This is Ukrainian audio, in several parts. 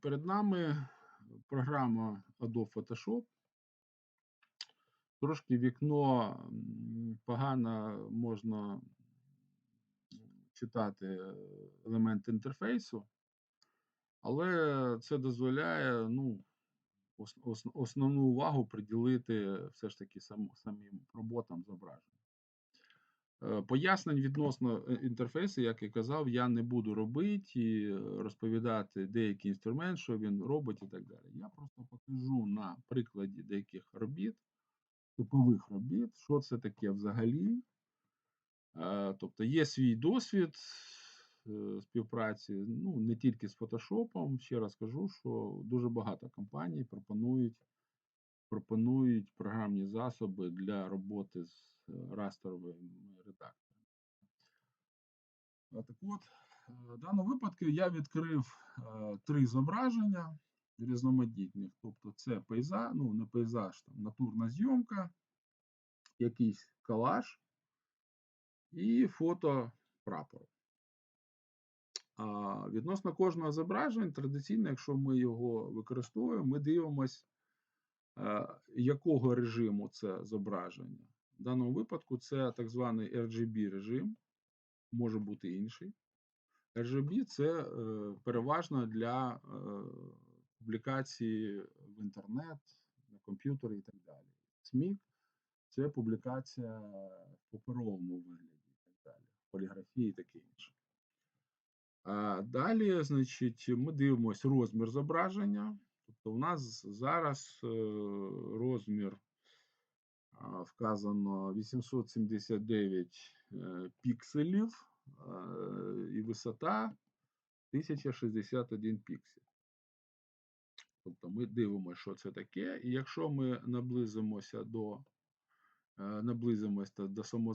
перед нами програма Adobe Photoshop. Трошки вікно погано можна читати е, елементи інтерфейсу, але це дозволяє ну, ос- ос- основну увагу приділити все ж таки сам, самим роботам зображень. Е, Пояснень відносно е, інтерфейсу, як я казав, я не буду робити і е, розповідати деякий інструмент, що він робить і так далі. Я просто покажу на прикладі деяких робіт, типових робіт, що це таке взагалі. Тобто є свій досвід співпраці, ну не тільки з Photoshop. Ще раз кажу, що дуже багато компаній пропонують, пропонують програмні засоби для роботи з е, растровими редакторами. Так от, е, в даному випадку я відкрив е, три зображення різноманітних. Тобто це пейзаж, ну не пейзаж, там натурна зйомка, якийсь колаж і фото прапору. Відносно кожного зображення, традиційно, якщо ми його використовуємо, ми дивимося, якого режиму це зображення. В даному випадку це так званий RGB режим, може бути інший. RGB це е, переважно для е, публікації в інтернет, на комп'ютері і так далі. SMIC це публікація в паперовому вигляді і так далі, поліграфії і таке інше. Далі, значить, ми дивимося розмір зображення. У нас зараз е, розмір вказано 879 е, пікселів е, і висота 1061 піксель. Тобто ми дивимося, що це таке, і якщо ми наблизимося до е, наблизимося до, самого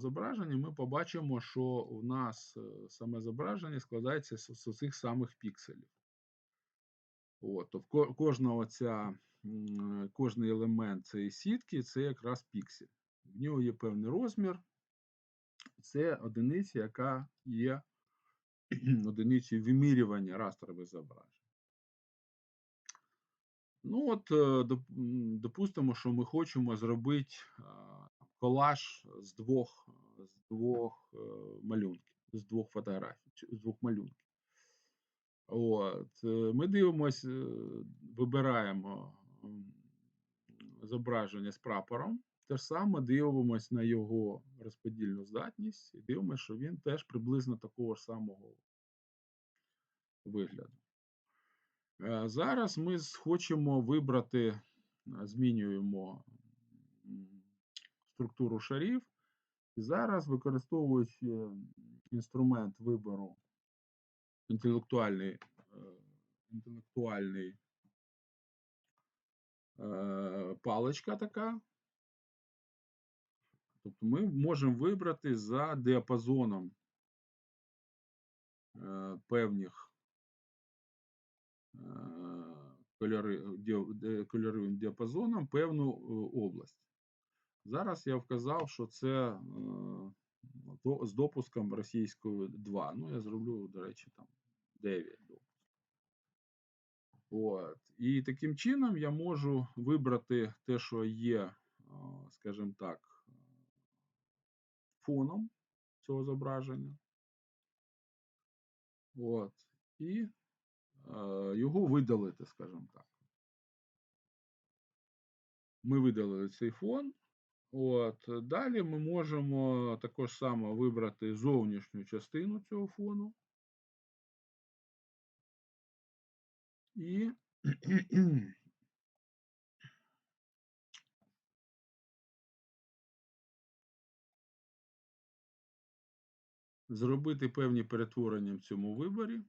ми побачимо, що у нас е, саме зображення складається з цих самих пікселів. От, то в ко- кожна оця, м, кожний елемент цієї сітки це якраз піксель. В нього є певний розмір. Це одиниця, яка є одиницею вимірювання растрових зображень. Ну, от, е, допустимо, що ми хочемо зробити колаж з двох, з двох е, малюнків, з двох фотографій, з двох малюнків. От, е, ми дивимося, е, вибираємо зображення з прапором. Те ж саме дивимося на його розподільну здатність і дивимося, що він теж приблизно такого ж самого вигляду. Е, Зараз ми хочемо вибрати, змінюємо структуру шарів. І зараз, використовуючи інструмент вибору інтелектуальний, інтелектуальний е, паличка така. Тобто ми можемо вибрати за діапазоном е, певних е, кольори, кольоровим діапазоном певну е, область. Зараз я вказав, що це з допуском російською 2. Ну, я зроблю, до речі, там 9 допусків. От. І таким чином я можу вибрати те, що є, скажімо так, фоном цього зображення. От. І його видалити, скажімо так. Ми видалили цей фон. От. Далі ми можемо також само вибрати зовнішню частину цього фону. І зробити певні перетворення в цьому виборі.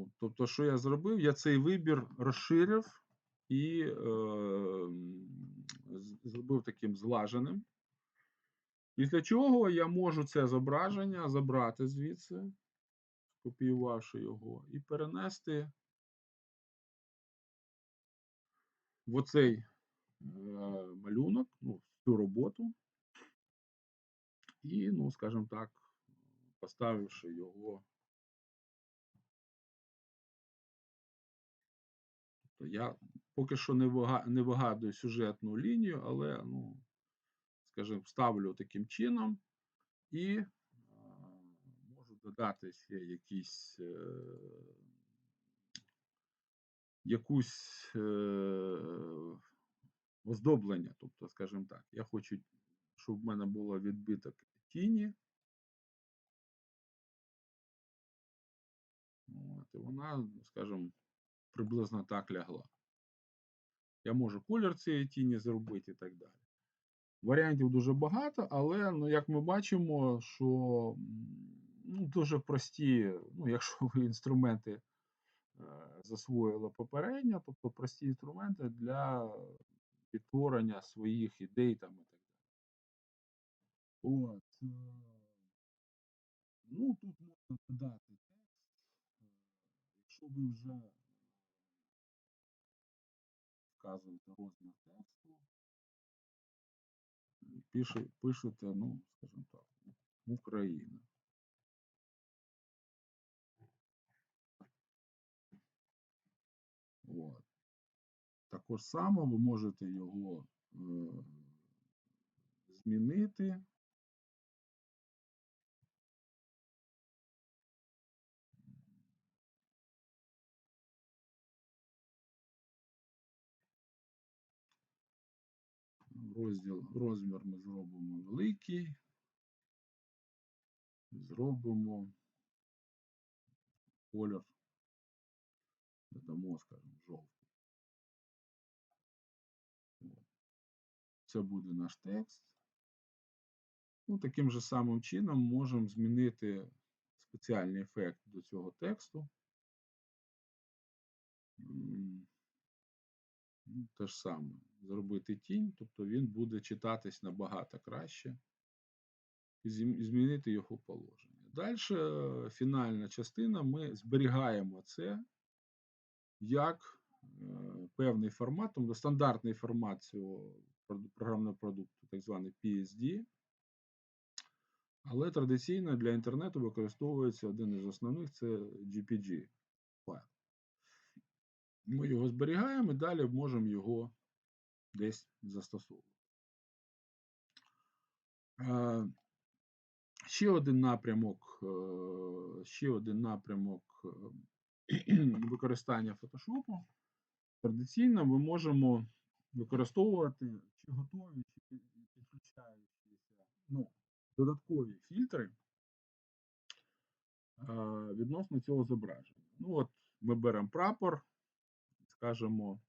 От, Тобто, що я зробив? Я цей вибір розширив і е, зробив таким зглаженим. Після чого я можу це зображення забрати звідси, скопіювавши його, і перенести в оцей е, малюнок, ну, в цю роботу. І, ну, скажімо так, поставивши його я поки що не не вигадую сюжетну лінію, але, ну, скажімо, ставлю таким чином і, а, можу додати ще якісь, е якусь, е оздоблення. Тобто, скажімо так, я хочу, щоб в мене було відбиток тіні. От, і вона, скажімо, приблизно так лягла. Я можу колір цієї тіні зробити і так далі. Варіантів дуже багато, але, ну, як ми бачимо, що, ну, дуже прості, ну, якщо ви інструменти, е, засвоїли попередньо, тобто прості інструменти для відтворення своїх ідей там і так далі. От, е Ну, тут можна додати текст, е, якщо ви вже вказуєте розмір тексту. Пише пишете, ну, скажімо так, Україна. От. Також само ви можете його, е змінити. Розділ розмір ми зробимо великий. Зробимо колір додамо, скажімо, жовтий. Це буде наш текст. Ну, таким же самим чином можемо змінити спеціальний ефект до цього тексту. Ну, те ж саме. Зробити тінь, тобто він буде читатись набагато краще. І змінити його положення. Дальше фінальна частина, ми зберігаємо це як, е, певний формат, тобто стандартний формат цього програмного продукту, так званий PSD. Але традиційно для інтернету використовується один із основних це JPG файл. Ми його зберігаємо і далі можемо його десь застосовувати. Е, ще один напрямок, е, ще один напрямок використання фотошопу. Традиційно ми можемо використовувати чи готові, чи підключаючіся, ну, додаткові фільтри е, відносно цього зображення. Ну, от ми беремо прапор, скажемо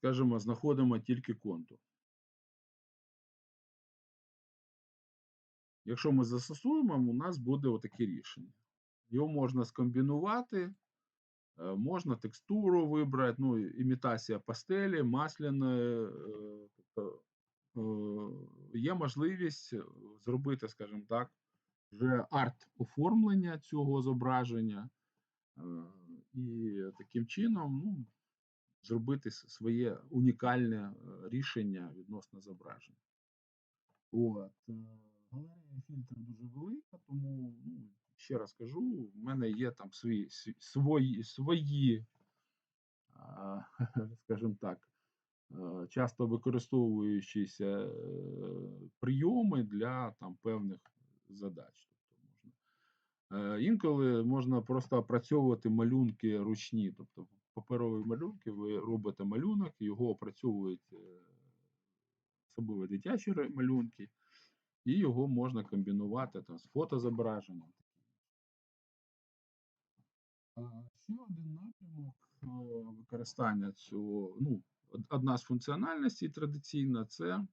скажімо, знаходимо тільки контур. Якщо ми застосуємо, у нас буде отаке рішення. Його можна скомбінувати, е, можна текстуру вибрати, ну, імітація пастелі, масляної, е, тобто, е, є можливість зробити, скажімо так, вже арт-оформлення цього зображення. Е, і таким чином, ну, зробити своє унікальне рішення відносно зображення. От. Галерея фільтрів дуже велика, тому, ну, ще раз кажу, в мене є там свої свої, свої скажімо так, часто використовуючіся е, прийоми для там певних задач. Тобто можна. Е, інколи можна просто опрацьовувати малюнки ручні, тобто паперові малюнки, ви робите малюнок, його опрацьовують е, особливо дитячі малюнки, і його можна комбінувати там з фотозображенням. Ще один напрямок використання цього, ну, одна з функціональностей традиційна це,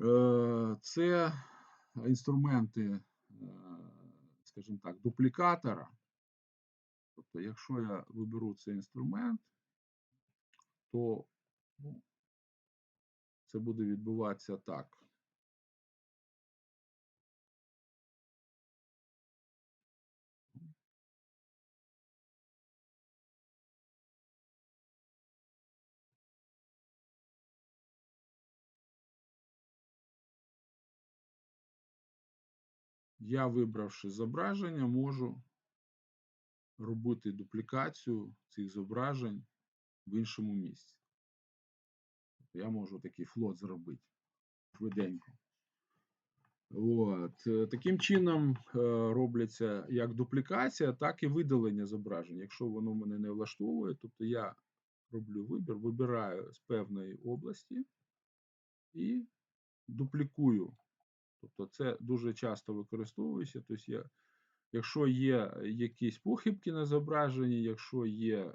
е, це інструменти, е, скажімо так, дуплікатора. Тобто, якщо я виберу цей інструмент, то ну, це буде відбуватися так. Я, вибравши зображення, можу робити дуплікацію цих зображень в іншому місці. Тобто Я можу такий флот зробити швиденько. От. е, Таким чином е, робляться як дуплікація, так і видалення зображень. Якщо воно мене не влаштовує, тобто я роблю вибір, вибираю з певної області і дуплікую. Тобто це дуже часто використовується. Тобто якщо є якісь похибки на зображенні, якщо є е,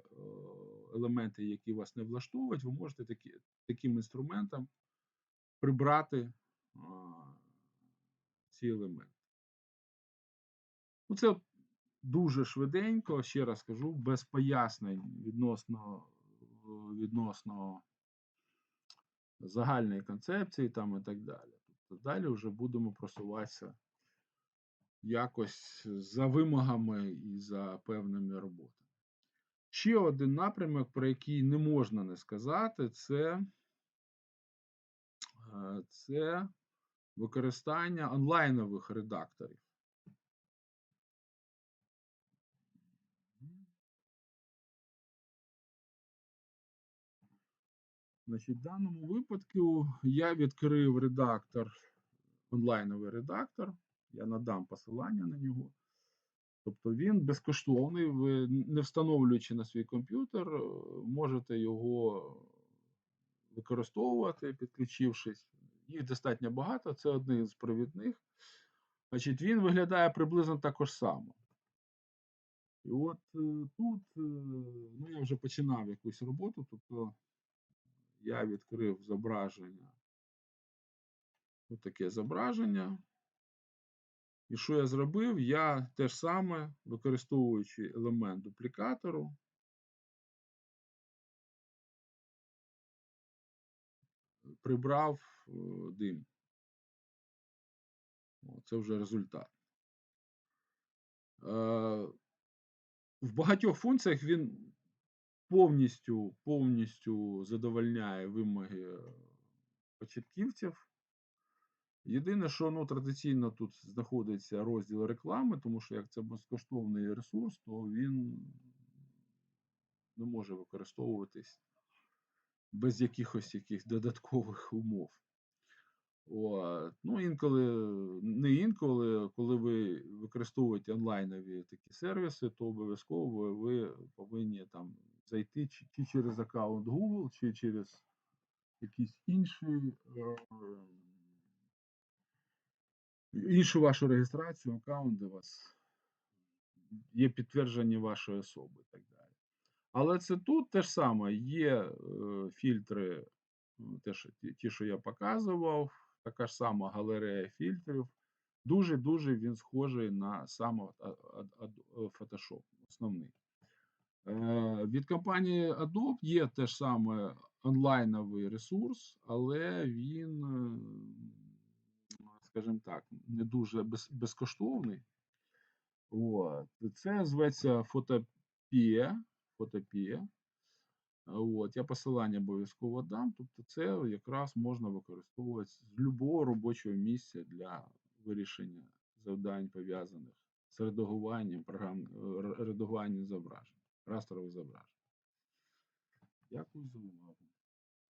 елементи, які вас не влаштовують, ви можете такі, таким інструментом прибрати а, ці елементи. Ну, це дуже швиденько, ще раз кажу, без пояснень відносно, е, відносно загальної концепції там і так далі. Далі вже будемо просуватися якось за вимогами і за певними роботами. Ще один напрямок, про який не можна не сказати, це, е, це використання онлайнових редакторів. Значить, в даному випадку я відкрив редактор, онлайновий редактор. Я надам посилання на нього. Тобто він безкоштовний. Ви не встановлюючи на свій комп'ютер, е, можете його використовувати, підключившись. Їх достатньо багато, це один з провідних. Значить, він виглядає приблизно також само. І от е, тут е, ну, я вже починав якусь роботу, тобто я відкрив зображення. Ось таке зображення. І що я зробив? Я те ж саме, використовуючи елемент дуплікатору, прибрав е, дим. Це вже результат. Е, В багатьох функціях він повністю, повністю задовольняє вимоги початківців. Єдине, що ну, традиційно тут знаходиться розділ реклами, тому що як це безкоштовний ресурс, то він не може використовуватись без якихось яких додаткових умов. От. Ну, інколи, не інколи, коли ви використовуєте онлайнові такі сервіси, то обов'язково ви повинні там зайти чи, чи через аккаунт Google, чи через якийсь інший. е, іншу вашу реєстрацію, аккаунт, де вас є підтвердження вашої особи і так далі. Але це тут те ж саме, є е, фільтри, ну, ті, що я показував, така ж сама галерея фільтрів. Дуже-дуже він схожий на сам от а- а- Ад- Photoshop, основний. Е, Від компанії Adobe є теж саме онлайновий ресурс, але він, е, скажімо так, не дуже без, безкоштовний. От. Це зветься фотопія. фотопія. От. Я посилання обов'язково дам. Тобто це якраз можна використовувати з будь-якого робочого місця для вирішення завдань, пов'язаних з редагуванням програм, редагуванням зображень, растрових зображень. Дякую за увагу.